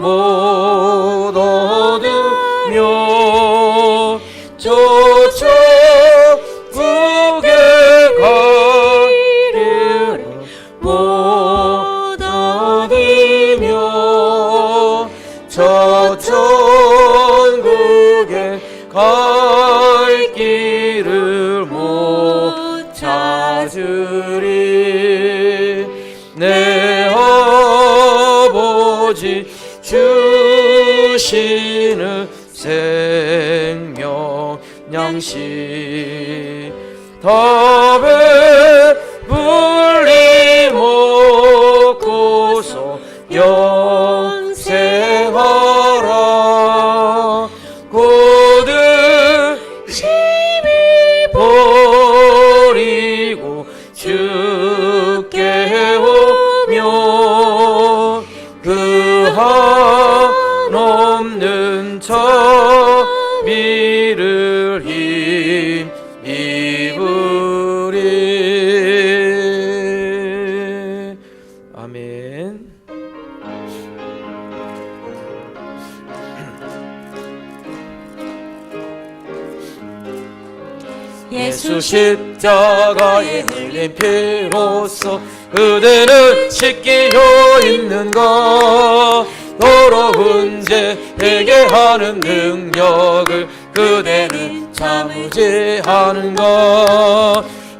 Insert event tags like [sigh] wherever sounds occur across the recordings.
고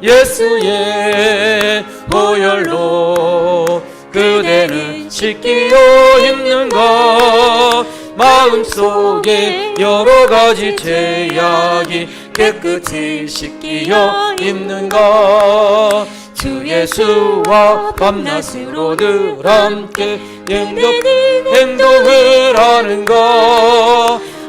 예수의 보혈로 그대는 씻기려 있는가 마음속에 여러 가지 죄악이 깨끗이 씻기어 있는가 주 예수와 밤낮으로 늘 함께 행동, 행동을 하는가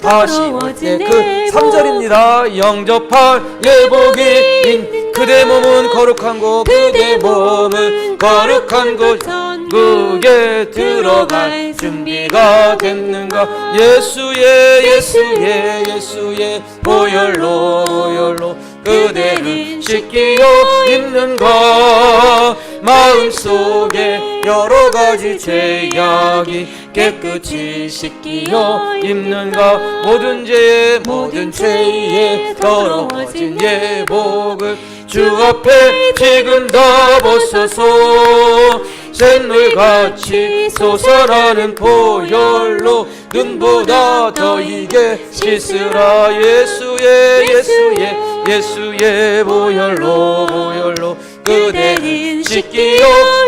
다시 올때 더러워진 그내 3절입니다. 영접할 예복이 인 그대 몸은 거룩한 곳 그대 몸은 거룩한 곳. 전국에 들어갈 준비가 됐는가 예수의 예수의 예수의 보혈로 보혈로 그대는 씻기어 있는가 마음속에 여러 가지 죄악이 깨끗이 씻기어 있는가 모든 죄에 모든 죄에 더러워진 예복을 주 앞에 지금 다 벗어서. 샘물같이 솟아나는 보혈로 눈보다 더 이게 씻으라. 예수의 예수의 예수의 보혈로 보혈로 그대는 씻기어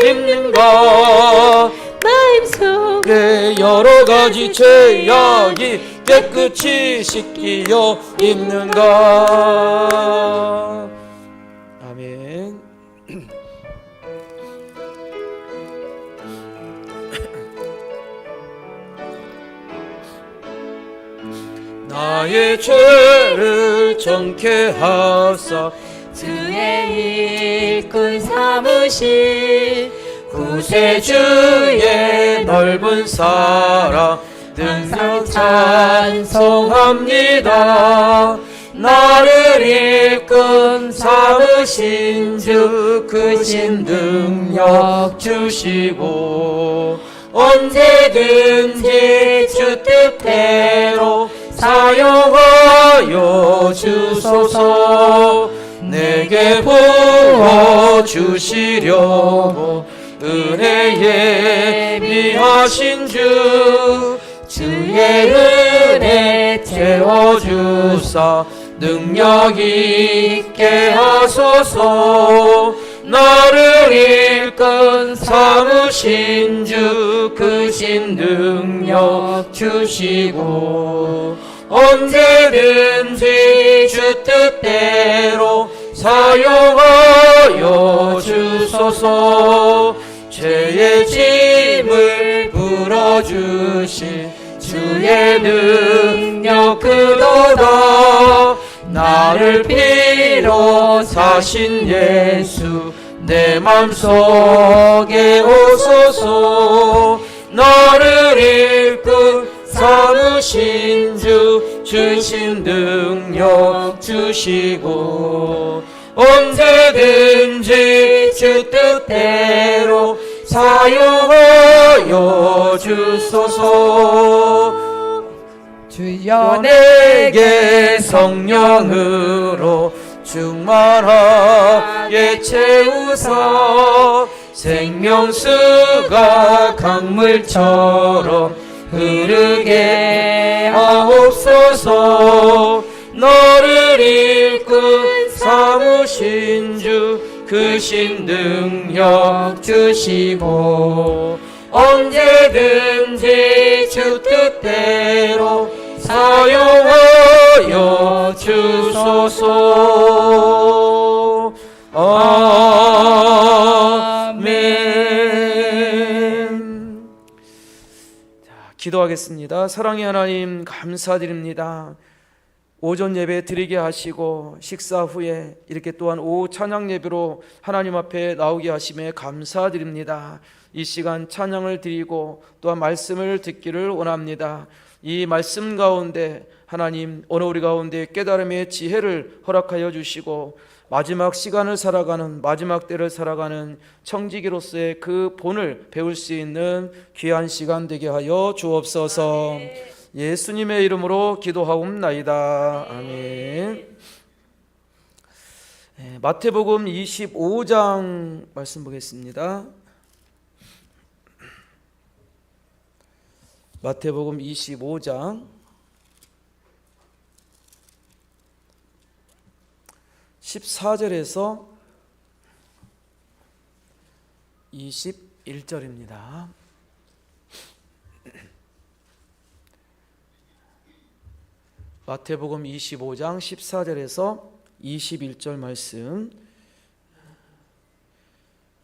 마음속 내 여러 가지 죄악이 깨끗이 씻기어 있는가? 아멘. 나의 죄를 정케 하사 주의 일꾼 삼으신 구세주의 넓은 사랑 능력 찬송합니다. 나를 일꾼 삼으신 주 크신 능력 주시고 언제든지 주 뜻대로 사용하여 주소서 내게 부어 주시려고 은혜에 미하신 주 주의 은혜 채워주사 능력 있게 하소서. 나를 일꾼 삼으신 주 크신 능력 주시고 언제든지 주 뜻대로 사용하여 주소서 죄의 짐을 풀어주신 주의 능력 그도다. 나를 피로 사신 예수 내 맘속에 오소서. 나를 일꾼 삼으신 주 주신 능력 주시고 언제든지 주 뜻대로 사용하여 주소서. 주여 내게 성령으로 충만하게 채우사 생명수가 강물처럼 흐르게 하옵소서 크신 능력 주시고 언제든지 주 뜻대로 사용하여 주소서. 아멘. 자, 기도하겠습니다. 사랑의 하나님 감사드립니다 오전 예배 드리게 하시고 식사 후에 이렇게 또한 오후 찬양 예배로 하나님 앞에 나오게 하심에 감사드립니다. 이 시간 찬양을 드리고 또한 말씀을 듣기를 원합니다. 이 말씀 가운데 하나님 오늘 우리 가운데 깨달음의 지혜를 허락하여 주시고 마지막 시간을 살아가는 마지막 때를 살아가는 청지기로서의 그 본을 배울 수 있는 귀한 시간 되게 하여 주옵소서. 예수님의 이름으로 기도하옵나이다. 아멘. 예, 마태복음 25장 말씀 보겠습니다. 마태복음 25장 14절에서 21절입니다. 마태복음 25장 14절에서 21절 말씀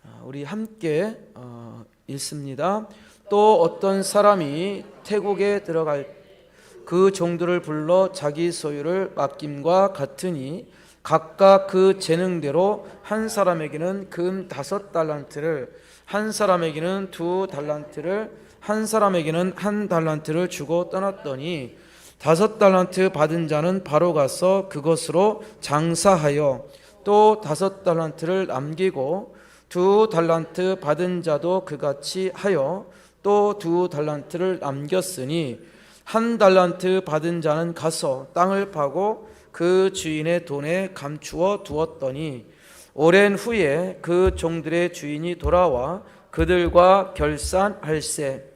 아, 우리 함께 어, 읽습니다. 또 어떤 사람이 태국에 들어갈 그 종들을 불러 자기 소유를 맡김과 같으니 각각 그 재능대로 한 사람에게는 금 다섯 달란트를 한 사람에게는 두 달란트를 한 사람에게는 한 달란트를 주고 떠났더니 다섯 달란트 받은 자는 바로 가서 그것으로 장사하여 또 다섯 달란트를 남기고 두 달란트 받은 자도 그같이 하여 또 두 달란트를 남겼으니 한 달란트 받은 자는 가서 땅을 파고 그 주인의 돈에 감추어 두었더니 오랜 후에 그 종들의 주인이 돌아와 그들과 결산할세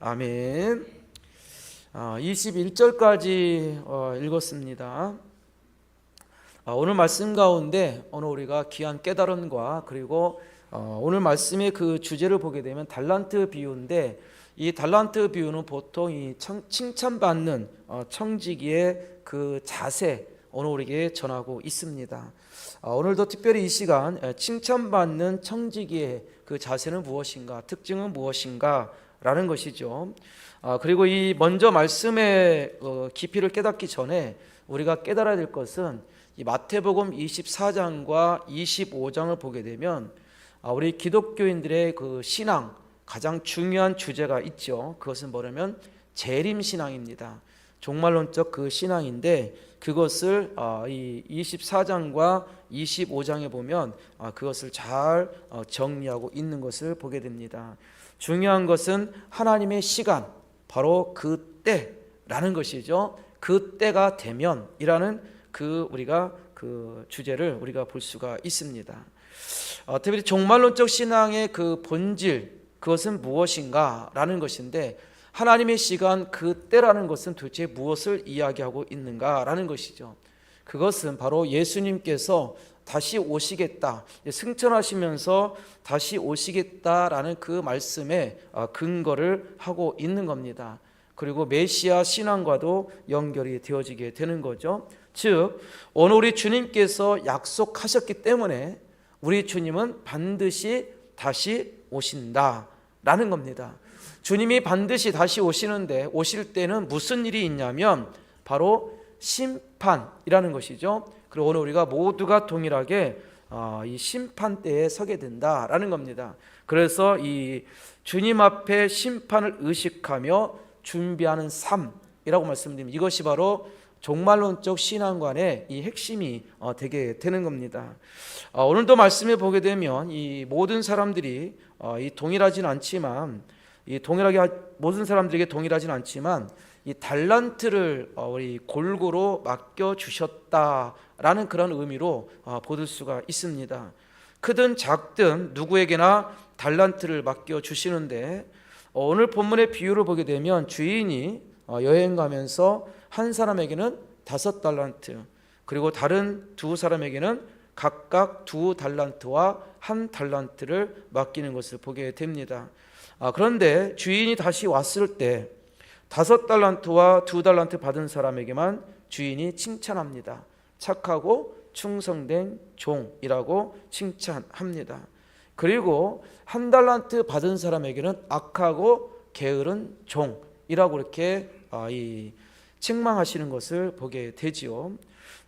아멘. 21절까지 어, 읽었습니다. 아, 오늘 말씀 가운데 오늘 우리가 귀한 깨달음과 그리고 어, 오늘 말씀의 그 주제를 보게 되면 달란트 비유인데 이 달란트 비유는 보통 이 청- 칭찬받는 어, 청지기의 그 자세 오늘 우리에게 전하고 있습니다. 아, 오늘도 특별히 이 시간 에, 칭찬받는 청지기의 그 자세는 무엇인가, 특징은 무엇인가 라는 것이죠. 아, 그리고 이 먼저 말씀의 어, 깊이를 깨닫기 전에 우리가 깨달아야 될 것은 이 마태복음 24장과 25장을 보게 되면 아, 우리 기독교인들의 그 신앙 가장 중요한 주제가 있죠. 그것은 뭐냐면 재림 신앙입니다. 종말론적 그 신앙인데 그것을 어, 이 24장과 25장에 보면 어, 그것을 잘 어, 정리하고 있는 것을 보게 됩니다. 중요한 것은 하나님의 시간, 바로 그 때라는 것이죠. 그 때가 되면이라는 그 우리가 그 주제를 우리가 볼 수가 있습니다. 어, 특별히 종말론적 신앙의 그 본질 그것은 무엇인가라는 것인데 하나님의 시간 그 때라는 것은 도대체 무엇을 이야기하고 있는가라는 것이죠. 그것은 바로 예수님께서 다시 오시겠다 승천하시면서 다시 오시겠다라는 그 말씀에 어, 근거를 하고 있는 겁니다. 그리고 메시아 신앙과도 연결이 되어지게 되는 거죠. 즉 오늘 우리 주님께서 약속하셨기 때문에 우리 주님은 반드시 다시 오신다라는 겁니다. 주님이 반드시 다시 오시는데 오실 때는 무슨 일이 있냐면 바로 심판이라는 것이죠. 그리고 오늘 우리가 모두가 동일하게 어, 이 심판 때에 서게 된다라는 겁니다. 그래서 이 주님 앞에 심판을 의식하며 준비하는 삶이라고 말씀드립니다. 이것이 바로 종말론적 신앙관의 이 핵심이 어, 되게 되는 겁니다. 어, 오늘도 말씀해 보게 되면 이 모든 사람들이 어, 이 동일하진 않지만 이 동일하게 하- 모든 사람들에게 동일하진 않지만 이 달란트를 어, 우리 골고루 맡겨 주셨다라는 그런 의미로 어, 보들 수가 있습니다. 크든 작든 누구에게나 달란트를 맡겨 주시는데 어, 오늘 본문의 비유를 보게 되면 주인이 어, 여행 가면서 한 사람에게는 다섯 달란트 그리고 다른 두 사람에게는 각각 두 달란트와 한 달란트를 맡기는 것을 보게 됩니다. 아, 그런데 주인이 다시 왔을 때 다섯 달란트와 두 달란트 받은 사람에게만 주인이 칭찬합니다. 착하고 충성된 종이라고 칭찬합니다. 그리고 한 달란트 받은 사람에게는 악하고 게으른 종이라고 이렇게 아, 이 책망하시는 것을 보게 되지요.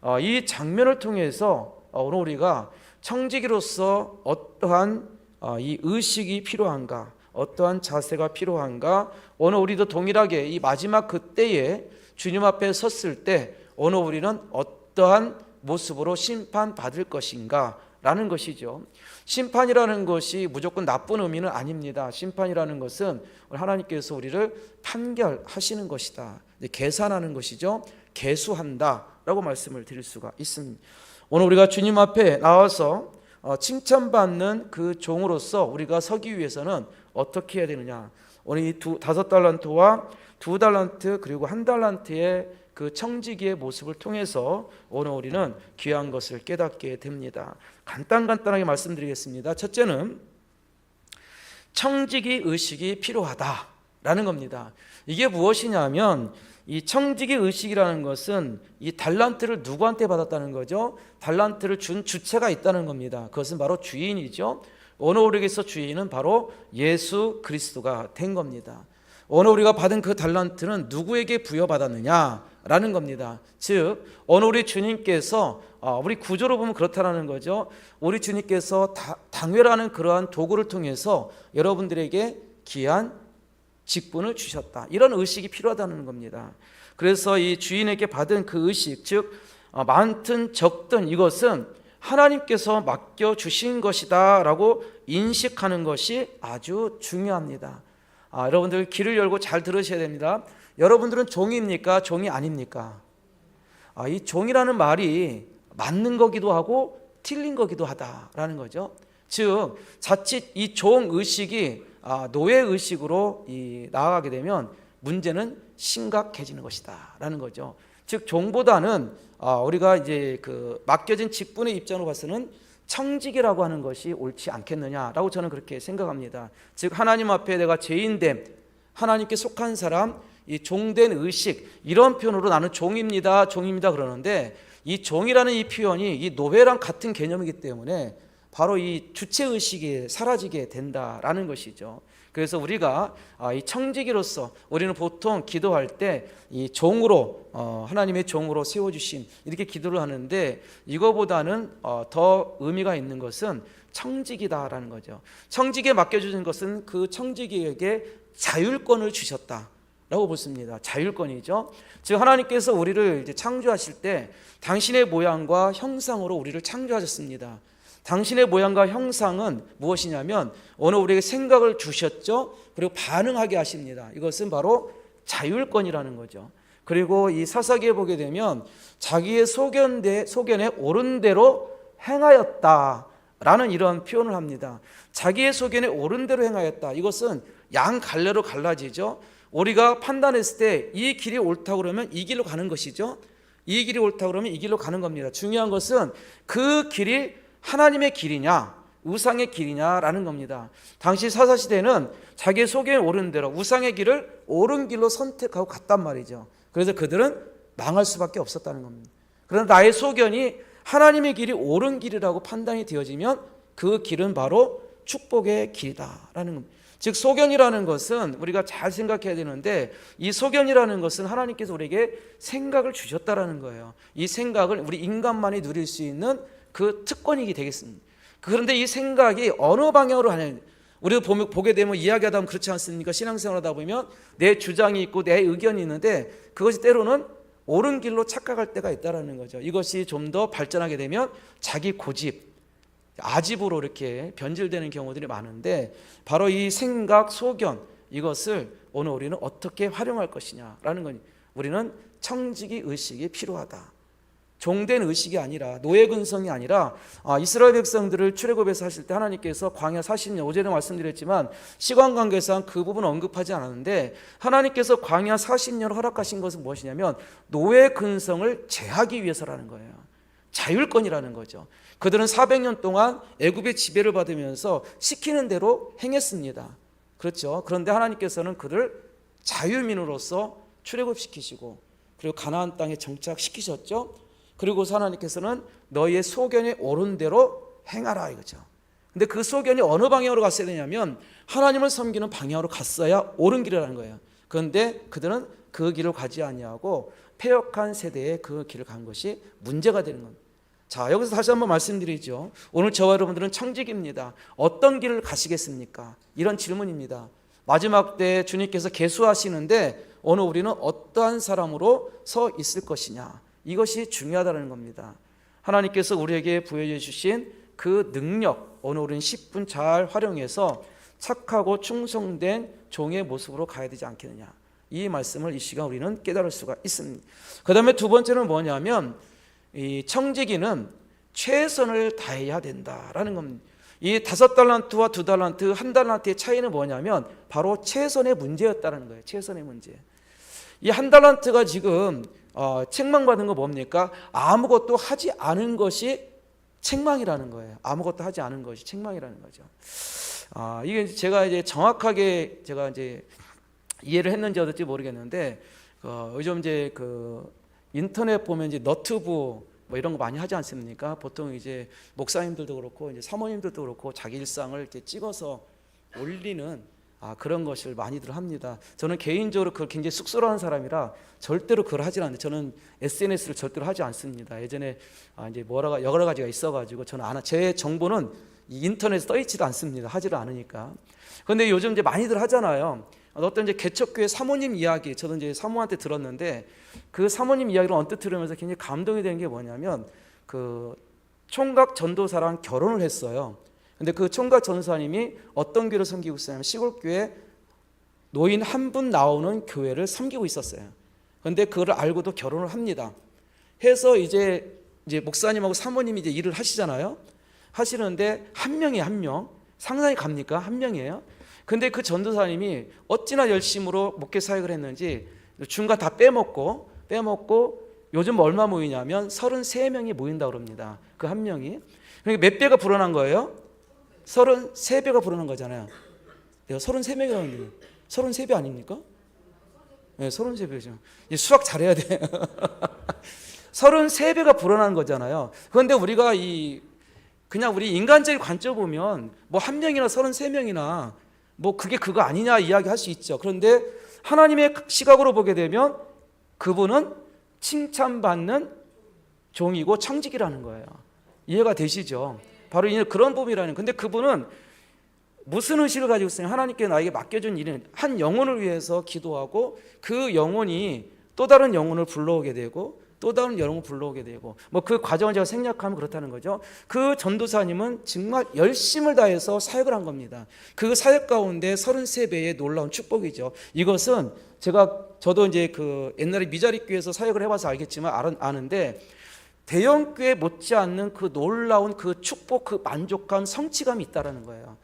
어, 이 장면을 통해서 어, 오늘 우리가 청지기로서 어떠한 어, 이 의식이 필요한가, 어떠한 자세가 필요한가, 오늘 우리도 동일하게 이 마지막 그때에 주님 앞에 섰을 때 오늘 우리는 어떠한 모습으로 심판 받을 것인가 라는 것이죠. 심판이라는 것이 무조건 나쁜 의미는 아닙니다. 심판이라는 것은 하나님께서 우리를 판결하시는 것이다. 계산하는 것이죠. 개수한다 라고 말씀을 드릴 수가 있습니다. 오늘 우리가 주님 앞에 나와서 어, 칭찬받는 그 종으로서 우리가 서기 위해서는 어떻게 해야 되느냐? 오늘 이 두 다섯 달란트와 두 달란트 그리고 한 달란트의 그 청지기의 모습을 통해서 오늘 우리는 귀한 것을 깨닫게 됩니다. 간단 간단하게 말씀드리겠습니다. 첫째는 청지기 의식이 필요하다라는 겁니다. 이게 무엇이냐면 이 청지기 의식이라는 것은 이 달란트를 누구한테 받았다는 거죠? 달란트를 준 주체가 있다는 겁니다. 그것은 바로 주인이죠. 오늘 우리에게서 주인은 바로 예수 그리스도가 된 겁니다. 오늘 우리가 받은 그 달란트는 누구에게 부여받았느냐라는 겁니다. 즉 오늘 우리 주님께서 어, 우리 구조로 보면 그렇다라는 거죠. 우리 주님께서 다- 당회라는 그러한 도구를 통해서 여러분들에게 귀한 직분을 주셨다. 이런 의식이 필요하다는 겁니다. 그래서 이 주인에게 받은 그 의식, 즉 어, 많든 적든 이것은 하나님께서 맡겨 주신 것이다라고 인식하는 것이 아주 중요합니다. 아, 여러분들 귀를 열고 잘 들으셔야 됩니다. 여러분들은 종입니까? 종이 아닙니까? 아, 이 종이라는 말이 맞는 거기도 하고 틀린 거기도 하다라는 거죠. 즉 자칫 이 종 의식이 아, 노예 의식으로 이 나아가게 되면 문제는 심각해지는 것이다라는 거죠. 즉 종보다는 아, 우리가 이제 그 맡겨진 직분의 입장으로 봐서는 청직이라고 하는 것이 옳지 않겠느냐라고 저는 그렇게 생각합니다. 즉 하나님 앞에 내가 죄인됨, 하나님께 속한 사람, 이 종된 의식 이런 표현으로 나는 종입니다, 종입니다 그러는데 이 종이라는 이 표현이 이 노예랑 같은 개념이기 때문에 바로 이 주체 의식이 사라지게 된다라는 것이죠. 그래서 우리가 아, 이 청지기로서 우리는 보통 기도할 때 이 종으로 어, 하나님의 종으로 세워주심 이렇게 기도를 하는데 이거보다는 어, 더 의미가 있는 것은 청지기다라는 거죠. 청지기에 맡겨주신 것은 그 청지기에게 자율권을 주셨다 라고 보습니다. 자율권이죠. 즉 하나님께서 우리를 이제 창조하실 때 당신의 모양과 형상으로 우리를 창조하셨습니다. 당신의 모양과 형상은 무엇이냐면 오늘 우리에게 생각을 주셨죠. 그리고 반응하게 하십니다. 이것은 바로 자율권이라는 거죠. 그리고 이 사사기에 보게 되면 자기의 소견대 소견에 옳은 대로 행하였다라는 이런 표현을 합니다. 자기의 소견에 옳은 대로 행하였다. 이것은 양 갈래로 갈라지죠. 우리가 판단했을 때 이 길이 옳다고 그러면 이 길로 가는 것이죠. 이 길이 옳다고 그러면 이 길로 가는 겁니다. 중요한 것은 그 길이 하나님의 길이냐, 우상의 길이냐라는 겁니다. 당시 사사 시대는 자기의 속에 옳은 대로 우상의 길을 옳은 길로 선택하고 갔단 말이죠. 그래서 그들은 망할 수밖에 없었다는 겁니다. 그러나 나의 소견이 하나님의 길이 옳은 길이라고 판단이 되어지면 그 길은 바로 축복의 길이다라는 겁니다. 즉 소견이라는 것은 우리가 잘 생각해야 되는데 이 소견이라는 것은 하나님께서 우리에게 생각을 주셨다라는 거예요. 이 생각을 우리 인간만이 누릴 수 있는 그 특권이게 되겠습니다. 그런데 이 생각이 어느 방향으로 하냐 보면, 보게 되면 이야기하다 보면 그렇지 않습니까? 신앙생활하다 보면 내 주장이 있고 내 의견이 있는데 그것이 때로는 옳은 길로 착각할 때가 있다라는 거죠. 이것이 좀 더 발전하게 되면 자기 고집, 아집으로 이렇게 변질되는 경우들이 많은데 바로 이 생각, 소견 이것을 오늘 우리는 어떻게 활용할 것이냐라는 건 우리는 청지기 의식이 필요하다. 종된 의식이 아니라 노예 근성이 아니라 아, 이스라엘 백성들을 출애굽에서 하실 때 하나님께서 광야 40년 어제도 말씀드렸지만 시간 관계상 그 부분 언급하지 않았는데 하나님께서 광야 40년 허락하신 것은 무엇이냐면 노예 근성을 제하기 위해서라는 거예요. 자율권이라는 거죠. 그들은 400년 동안 애굽의 지배를 받으면서 시키는 대로 행했습니다. 그렇죠. 그런데 하나님께서는 그를 자유민으로서 출애굽시키시고 그리고 가나안 땅에 정착시키셨죠. 그리고서 하나님께서는 너희의 소견에 옳은 대로 행하라 이거죠. 근데 그 소견이 어느 방향으로 갔어야 되냐면 하나님을 섬기는 방향으로 갔어야 옳은 길이라는 거예요. 그런데 그들은 그 길을 가지 아니하고 폐역한 세대에 그 길을 간 것이 문제가 되는 겁니다. 자, 여기서 다시 한번 말씀드리죠. 오늘 저와 여러분들은 청직입니다. 어떤 길을 가시겠습니까? 이런 질문입니다. 마지막 때 주님께서 계수하시는데 오늘 우리는 어떠한 사람으로 서 있을 것이냐? 이것이 중요하다는 겁니다. 하나님께서 우리에게 부여해 주신 그 능력, 오늘 우리는 10분 잘 활용해서 착하고 충성된 종의 모습으로 가야 되지 않겠느냐. 이 말씀을 이 시간 우리는 깨달을 수가 있습니다. 그 다음에 두 번째는 뭐냐면 이 청지기는 최선을 다해야 된다라는 겁니다. 이 다섯 달란트와 두 달란트, 한 달란트의 차이는 뭐냐면 바로 최선의 문제였다는 거예요. 최선의 문제. 이 한 달란트가 지금 어, 책망받은 거 뭡니까? 아무것도 하지 않은 것이 책망이라는 거예요. 아무것도 하지 않은 것이 책망이라는 거죠. 아, 이게 제가 이제 정확하게 제가 이제 이해를 했는지 어떨지 모르겠는데 어, 요즘 이제 그 인터넷 보면 이제 너튜브 뭐 이런 거 많이 하지 않습니까? 보통 이제 목사님들도 그렇고 이제 사모님들도 그렇고 자기 일상을 이렇게 찍어서 올리는 아, 그런 것을 많이들 합니다. 저는 개인적으로 그걸 굉장히 쑥스러워하는 사람이라 절대로 그걸 하지 않는데 저는 SNS를 절대로 하지 않습니다. 예전에 아, 이제 뭐라가 여러 가지가 있어가지고 저는 안, 하- 제 정보는 이 인터넷에 떠 있지도 않습니다. 하지를 않으니까. 그런데 요즘 이제 많이들 하잖아요. 어떤 이제 개척교회 사모님 이야기 저도 이제 사모한테 들었는데 그 사모님 이야기를 언뜻 들으면서 굉장히 감동이 된 게 뭐냐면 그 총각 전도사랑 결혼을 했어요. 근데 그 총각 전도사님이 어떤 교회를 섬기고 있었냐면 시골 교회 노인 한 분 나오는 교회를 섬기고 있었어요. 근데 그걸 알고도 결혼을 합니다. 해서 이제 이제 목사님하고 사모님이 이제 일을 하시잖아요. 하시는데 한 명이 한 명. 상상이 갑니까? 한 명이에요. 근데 그 전도사님이 어찌나 열심으로 목회 사역을 했는지 중간 다 빼먹고 빼먹고 요즘 얼마 모이냐면 33명이 모인다 그럽니다. 그 한 명이. 그러니까 몇 배가 불어난 거예요? 33배가 불어난 거잖아요. 내가 33명이라는데 33배 아닙니까? 네, 33배죠. 수학 잘해야 돼. 33배가 [laughs] 불어난 거잖아요. 그런데 우리가 이 그냥 우리 인간적인 관점 보면 뭐 한 명이나 33명이나 뭐 그게 그거 아니냐 이야기할 수 있죠. 그런데 하나님의 시각으로 보게 되면 그분은 칭찬받는 종이고 청직이라는 거예요. 이해가 되시죠? 바로 이 그런 부분이라는. 근데 그분은 무슨 의식을 가지고 있어요? 하나님께 나에게 맡겨준 일은 한 영혼을 위해서 기도하고 그 영혼이 또 다른 영혼을 불러오게 되고 또 다른 영혼을 불러오게 되고 뭐 그 과정을 제가 생략하면 그렇다는 거죠. 그 전도사님은 정말 열심을 다해서 사역을 한 겁니다. 그 사역 가운데 33배의 놀라운 축복이죠. 이것은 제가 저도 이제 그 옛날에 미자리 교회에서 사역을 해봐서 알겠지만 아는- 아는데 대형 교회 못지않는 그 놀라운 그 축복, 그 만족감, 성취감이 있다라는 거예요.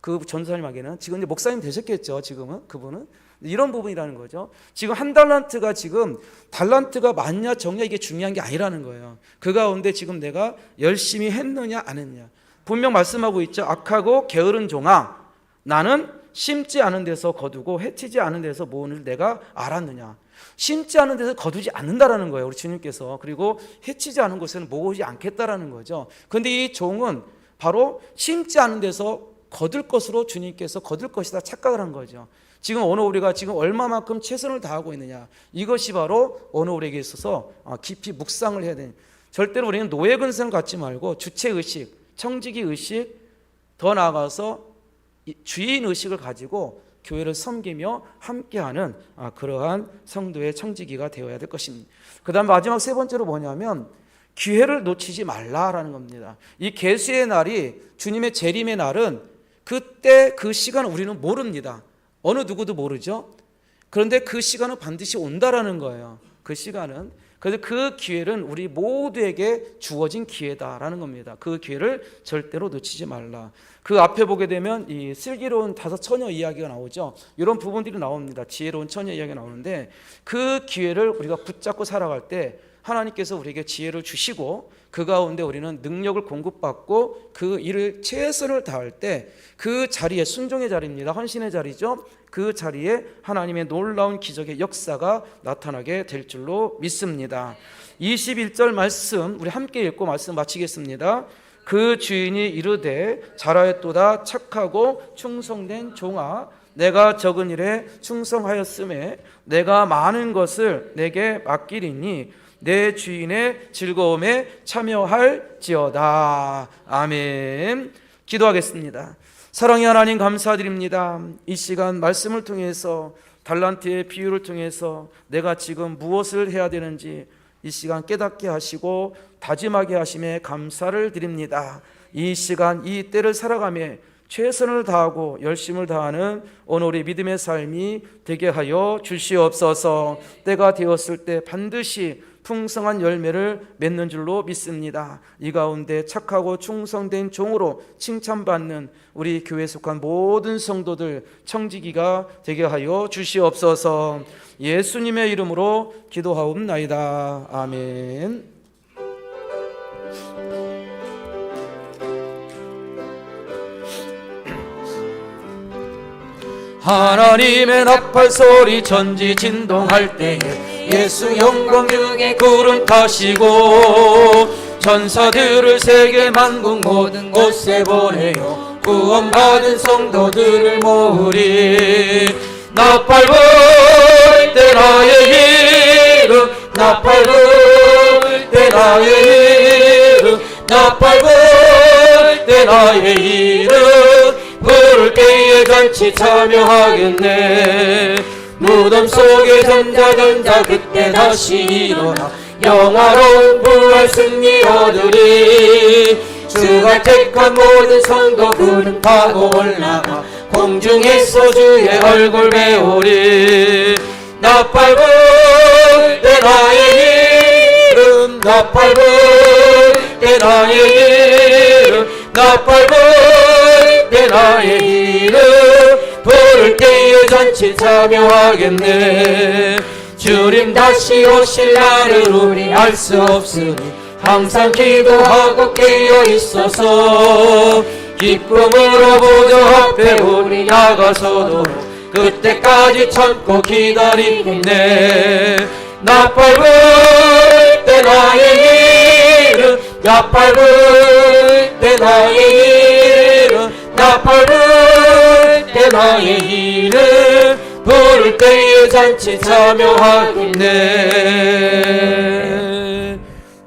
그 전사님에게는 지금 이제 목사님 되셨겠죠. 지금은 그분은 이런 부분이라는 거죠. 지금 한 달란트가 지금 달란트가 많냐 적냐 이게 중요한 게 아니라는 거예요. 그 가운데 지금 내가 열심히 했느냐 안 했냐 분명 말씀하고 있죠. 악하고 게으른 종아 나는 심지 않은 데서 거두고 해치지 않은 데서 모으는 내가 알았느냐. 심지 않은 데서 거두지 않는다라는 거예요. 우리 주님께서 그리고 해치지 않은 곳에는 모으지 않겠다라는 거죠. 그런데 이 종은 바로 심지 않은 데서 거둘 것으로 주님께서 거둘 것이다 착각을 한 거죠. 지금 오늘 우리가 지금 얼마만큼 최선을 다하고 있느냐 이것이 바로 오늘 우리에게 있어서 어, 깊이 묵상을 해야 되는 절대로 우리는 노예 근성 갖지 말고 주체 의식, 청지기 의식 더 나아가서 이 주인 의식을 가지고 교회를 섬기며 함께하는 아, 그러한 성도의 청지기가 되어야 될 것입니다. 그다음 마지막 세 번째로 뭐냐면 기회를 놓치지 말라라는 겁니다. 이 개수의 날이 주님의 재림의 날은 그때 그 시간 우리는 모릅니다. 어느 누구도 모르죠. 그런데 그 시간은 반드시 온다라는 거예요. 그 시간은 그래서 그 기회는 우리 모두에게 주어진 기회다라는 겁니다. 그 기회를 절대로 놓치지 말라. 그 앞에 보게 되면 이 슬기로운 다섯 처녀 이야기가 나오죠. 이런 부분들이 나옵니다. 지혜로운 처녀 이야기가 나오는데 그 기회를 우리가 붙잡고 살아갈 때 하나님께서 우리에게 지혜를 주시고 그 가운데 우리는 능력을 공급받고 그 일을 최선을 다할 때 그 자리에 순종의 자리입니다. 헌신의 자리죠. 그 자리에 하나님의 놀라운 기적의 역사가 나타나게 될 줄로 믿습니다. 21절 말씀 우리 함께 읽고 말씀 마치겠습니다. 그 주인이 이르되 잘하였도다 착하고 충성된 종아 내가 적은 일에 충성하였음에 내가 많은 것을 내게 맡기리니 내 주인의 즐거움에 참여할지어다. 아멘. 기도하겠습니다. 사랑의 하나님 감사드립니다. 이 시간 말씀을 통해서 달란트의 비유를 통해서 내가 지금 무엇을 해야 되는지 이 시간 깨닫게 하시고 다짐하게 하심에 감사를 드립니다. 이 시간 이 때를 살아가며 최선을 다하고 열심을 다하는 오늘 우리 믿음의 삶이 되게 하여 주시옵소서. 때가 되었을 때 반드시 풍성한 열매를 맺는 줄로 믿습니다. 이 가운데 착하고 충성된 종으로 칭찬받는 우리 교회에 속한 모든 성도들 청지기가 되게 하여 주시옵소서. 예수님의 이름으로 기도하옵나이다. 아멘. 하나님의 나팔 소리 전지 진동할 때에 예수 영광 중에 구름 타시고 천사들을 세계 만국 모든 곳에 보내요. 구원받은 성도들을 모으리. 나팔 불 때 나의 이름 나팔 불 때 나의 이름 나팔 불 때 나의 이름. 부를 때에 잔치 참여하겠네 무덤 속에 전자 전자 그때 다시 일어나 영화로운 부활 승리 얻으리. 주가 택한 모든 성도 구름 타고 올라가 공중에서 주의 얼굴 배우리. 나팔 불때 나의 이름 나팔 불때 나의 이름 나팔 불때 나의 잔치 참여하겠네. 주님 다시 오실 날을 우리 알 수 없으니 항상 기도하고 깨어 있어서. 기쁨으로 보좌 앞에 우리 나가서도 그때까지 참고 기다리겠네. 나팔 불때 나의 이름 나팔 불때 나의 이름 나팔 불 때 나의 이름 부를 때에 잔치 참여하겠네.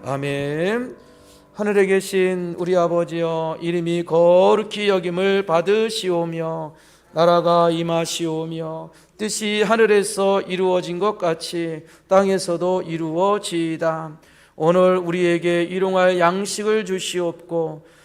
아멘. 하늘에 계신 우리 아버지여 이름이 거룩히 여김을 받으시오며 나라가 임하시오며 뜻이 하늘에서 이루어진 것 같이 땅에서도 이루어지이다. 오늘 우리에게 일용할 양식을 주시옵고